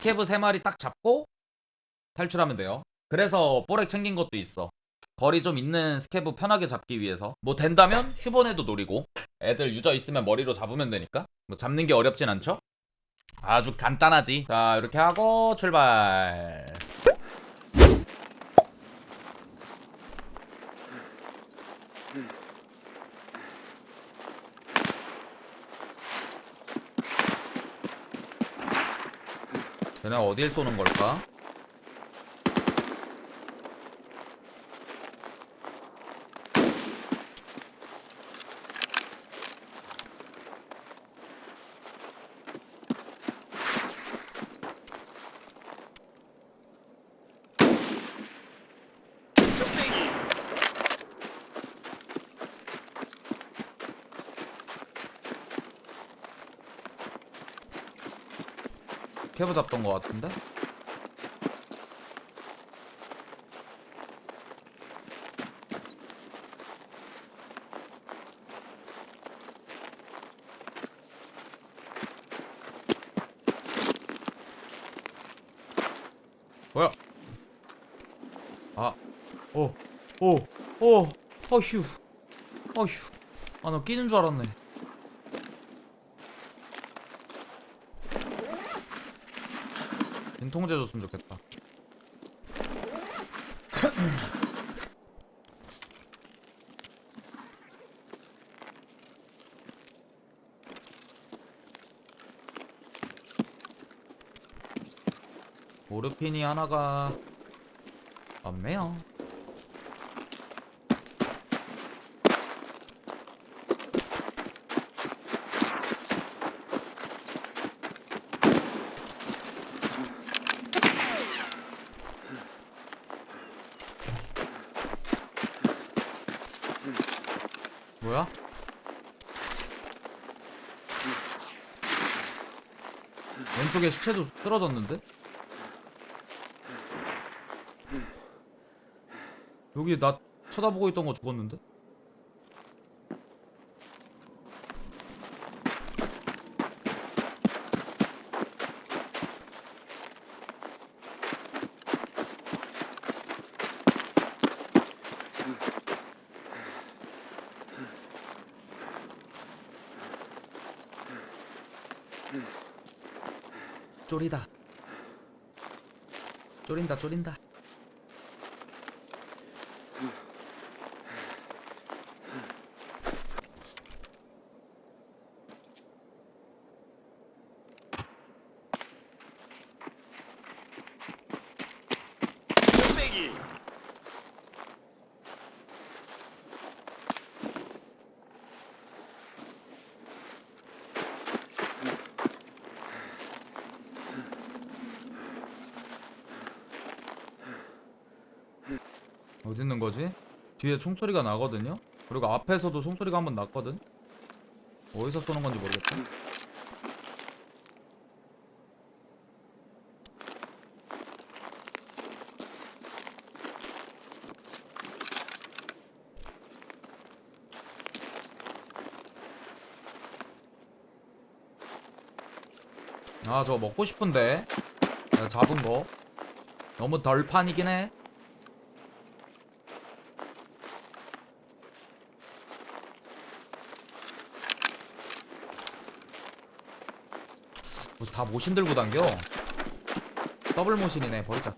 스케브 3마리 딱 잡고 탈출하면 돼요. 그래서 뽀렉 챙긴 것도 있어. 거리 좀 있는 스케브 편하게 잡기 위해서. 뭐 된다면 휴번에도 노리고 애들 유저 있으면 머리로 잡으면 되니까. 뭐 잡는 게 어렵진 않죠? 아주 간단하지. 자, 이렇게 하고 출발. 얘네 어딜 쏘는 걸까? 캐브 잡던 것 같은데? 뭐야? 아, 오, 오, 오, 어휴, 어휴. 아, 나 끼는 줄 알았네. 진통제 줬으면 좋겠다. 모르핀이 하나가 없네요. 뭐야? 왼쪽에 시체도 쓰러졌는데? 여기 나 쳐다보고 있던 거 죽었는데? 쫄이다. 쫄인다, 쫄인다. 어디 있는 거지? 뒤에 총소리가 나거든요? 그리고 앞에서도 총소리가 한 번 났거든? 어디서 쏘는 건지 모르겠다. 아, 저거 먹고 싶은데. 내가 잡은 거. 너무 덜판이긴 해. 무슨 다 모신 들고 당겨? 더블 모신이네 버리자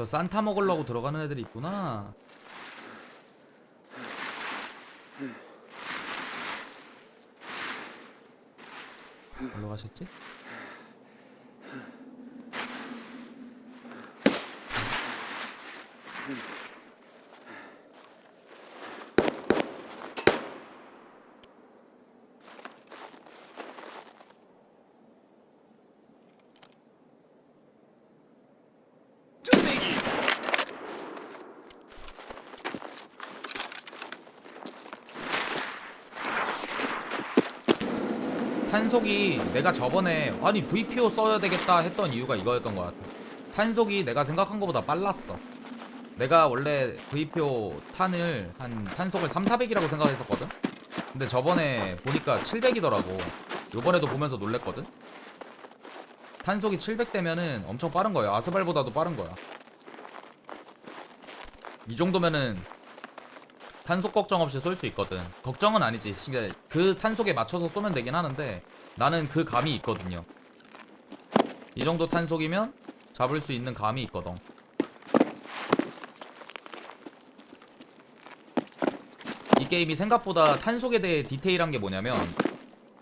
저 산타 먹으려고 들어가는 애들이 있구나. 어디로 가셨지? 탄속이 내가 저번에 아니 VPO 써야 되겠다 했던 이유가 이거였던 것 같아. 탄속이 내가 생각한 것보다 빨랐어. 내가 원래 VPO 탄을 한 탄속을 3, 400이라고 생각했었거든. 근데 저번에 보니까 700이더라고. 요번에도 보면서 놀랬거든. 탄속이 700대면은 엄청 빠른 거야. 아스발보다도 빠른 거야. 이 정도면은 탄속 걱정 없이 쏠 수 있거든. 걱정은 아니지. 그 탄속에 맞춰서 쏘면 되긴 하는데 나는 그 감이 있거든요. 이 정도 탄속이면 잡을 수 있는 감이 있거든. 이 게임이 생각보다 탄속에 대해 디테일한 게 뭐냐면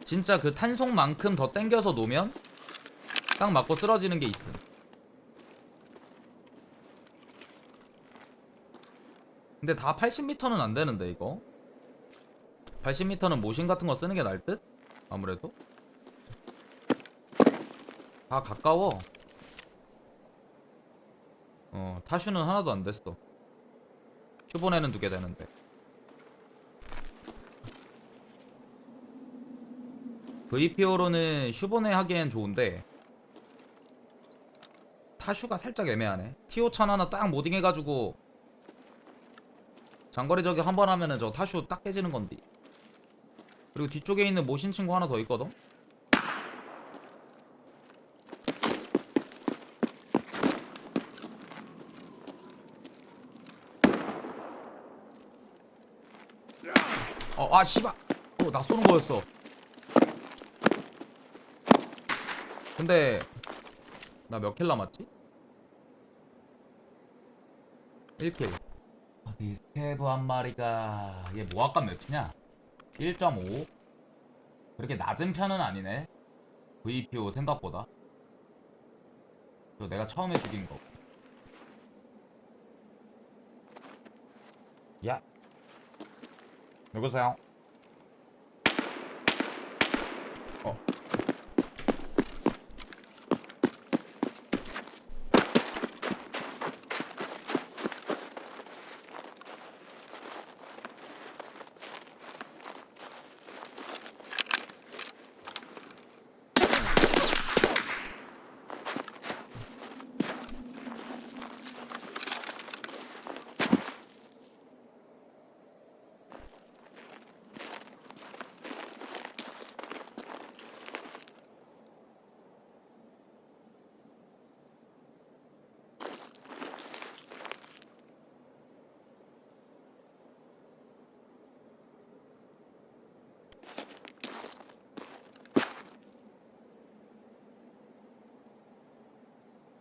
진짜 그 탄속만큼 더 땡겨서 놓으면 딱 맞고 쓰러지는 게 있음. 근데 다 80m는 안 되는데 이거? 80m는 모신 같은 거 쓰는 게 나을 듯? 아무래도? 다 가까워. 어 타슈는 하나도 안 됐어. 슈보네는 두 개 되는데. VPO로는 슈보네 하기엔 좋은데 타슈가 살짝 애매하네. T5000 하나 딱 모딩해가지고 장거리 저기 한 번 하면은 저 타슈 딱 깨지는 건데. 그리고 뒤쪽에 있는 모신 친구 하나 더 있거든. 어, 아, 씨발. 어, 나 쏘는 거였어. 근데 나 몇 킬 남았지? 1킬. 어디 스케브 한 마리가 얘 모압감 몇이냐? 1.5 그렇게 낮은 편은 아니네 VPO 생각보다 이거 내가 처음에 죽인 거 야. 누구세요?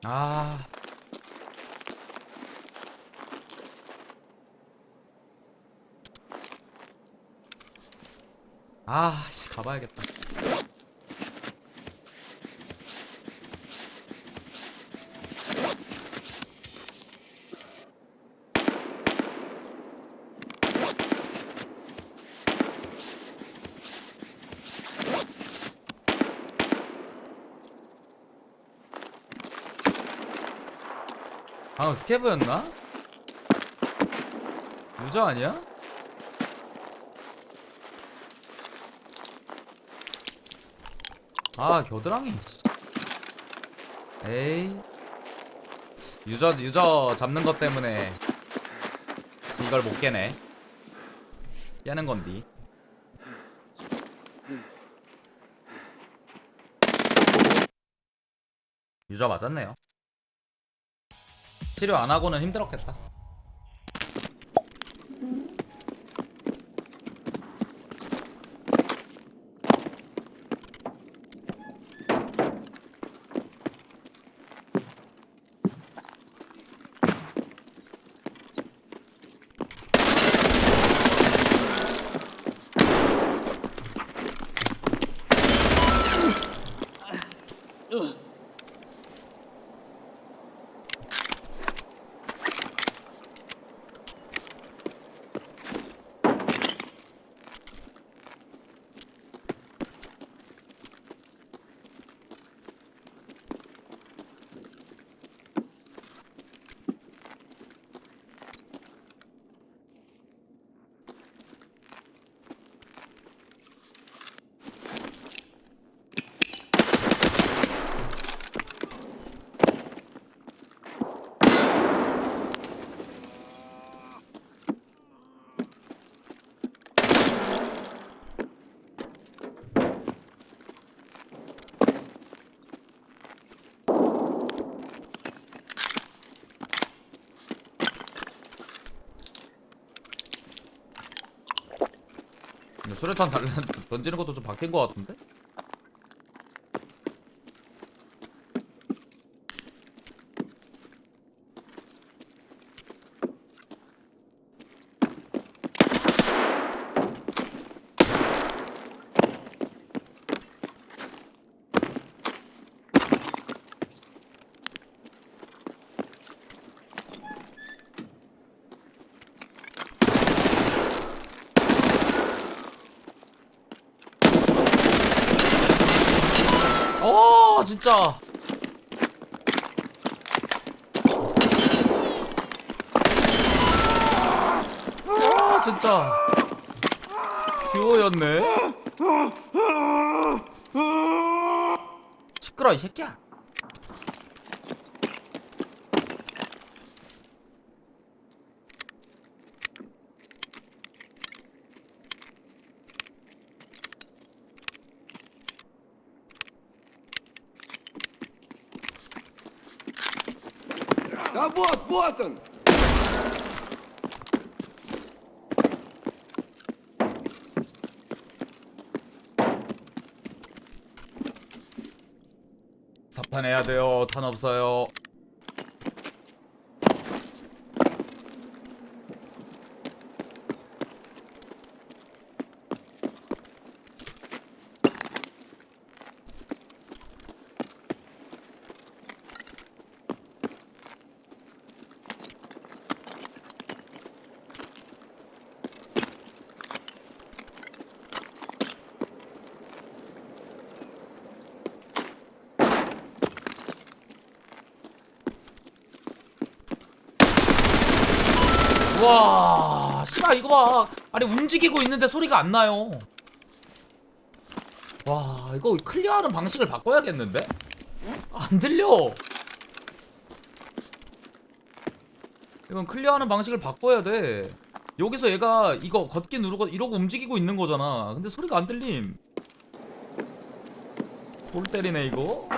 아. 아, 씨, 가봐야겠다. 방금 스케브였나? 유저 아니야? 아 겨드랑이. 에이. 유저 유저 잡는 것 때문에 이걸 못 깨네. 깨는 건디. 유저 맞았네요 치료 안 하고는 힘들었겠다. 수류탄 달 던지는 것도 좀 바뀐 것 같은데? 어 진짜. 아 진짜. 듀오였네. 시끄러 이 새끼야 Да вот, вот он! 삽탄해야 돼요 탄 없어요 와, 씨발 이거 봐. 아니 움직이고 있는데 소리가 안 나요. 와, 이거 클리어하는 방식을 바꿔야겠는데? 안 들려. 이건 클리어하는 방식을 바꿔야 돼. 여기서 얘가 이거 걷기 누르고 이러고 움직이고 있는 거잖아. 근데 소리가 안 들림. 골 때리네 이거.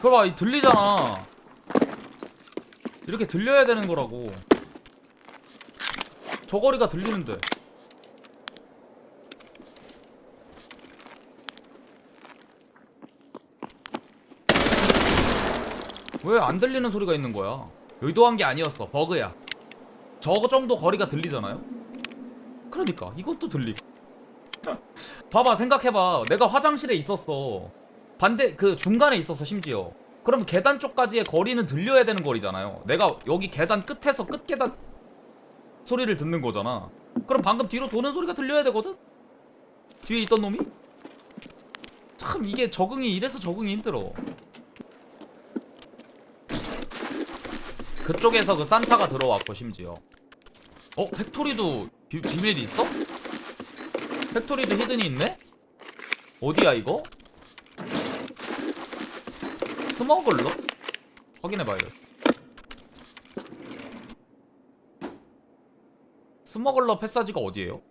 그거 봐, 이 들리잖아. 이렇게 들려야 되는 거라고. 저거리가 들리는데. 왜 안 들리는 소리가 있는 거야? 의도한 게 아니었어. 버그야. 저거 정도 거리가 들리잖아요? 그러니까 또 들리. 봐봐 생각해봐. 내가 화장실에 있었어. 반대 그 중간에 있었어 심지어. 그럼 계단 쪽까지의 거리는 들려야 되는 거리잖아요. 내가 여기 계단 끝에서 끝 계단 소리를 듣는 거잖아. 그럼 방금 뒤로 도는 소리가 들려야 되거든. 뒤에 있던 놈이. 참 이게 적응이 이래서 적응이 힘들어. 그쪽에서 그 산타가 들어왔고 심지어. 어 팩토리도 비, 비밀이 있어? 팩토리도 히든이 있네? 어디야 이거? 스머글러? 확인해봐요. 스머글러 패사지가 어디에요?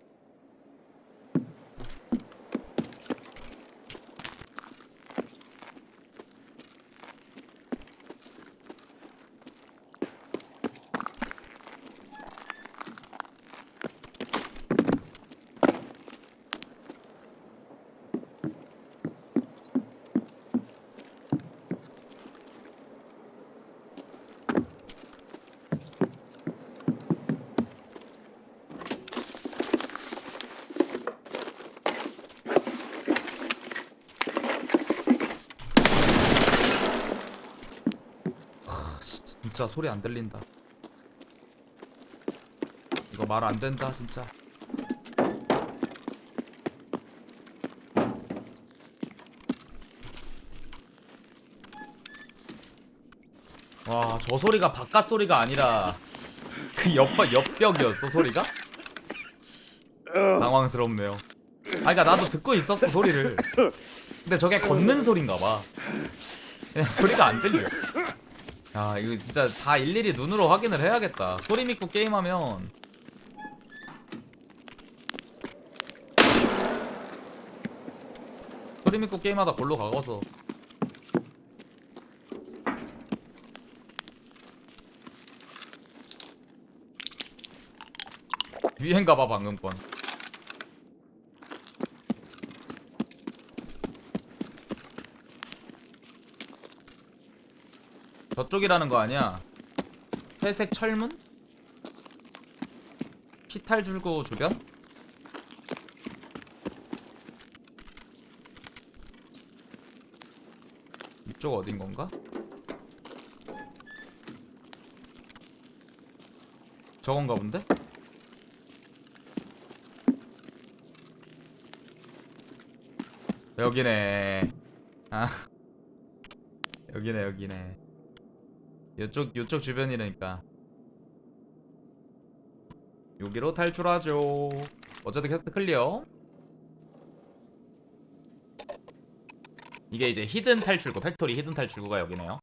진짜 소리 안 들린다. 이거 말 안 된다 진짜. 와, 저 소리가 바깥 소리가 아니라 그 옆, 옆벽이었어, 소리가? 당황스럽네요. 그러니까 나도 듣고 있었어 소리를 근데 저게 걷는 소린가 봐 그냥 소리가 안 들려 야 이거 진짜 다 일일이 눈으로 확인을 해야겠다. 소리 믿고 게임하면. 소리 믿고 게임하다 골로 가고서. 유행가봐 방금 건 저쪽이라는 거 아니야 회색 철문? 피탈 줄고 주변? 이쪽 어딘 건가? 저건가 본데? 여기네. 아. 여기네, 여기네. 요쪽, 요쪽 주변이라니까. 여기로 탈출하죠. 어쨌든 퀘스트 클리어. 이게 이제 히든 탈출구, 팩토리 히든 탈출구가 여기네요.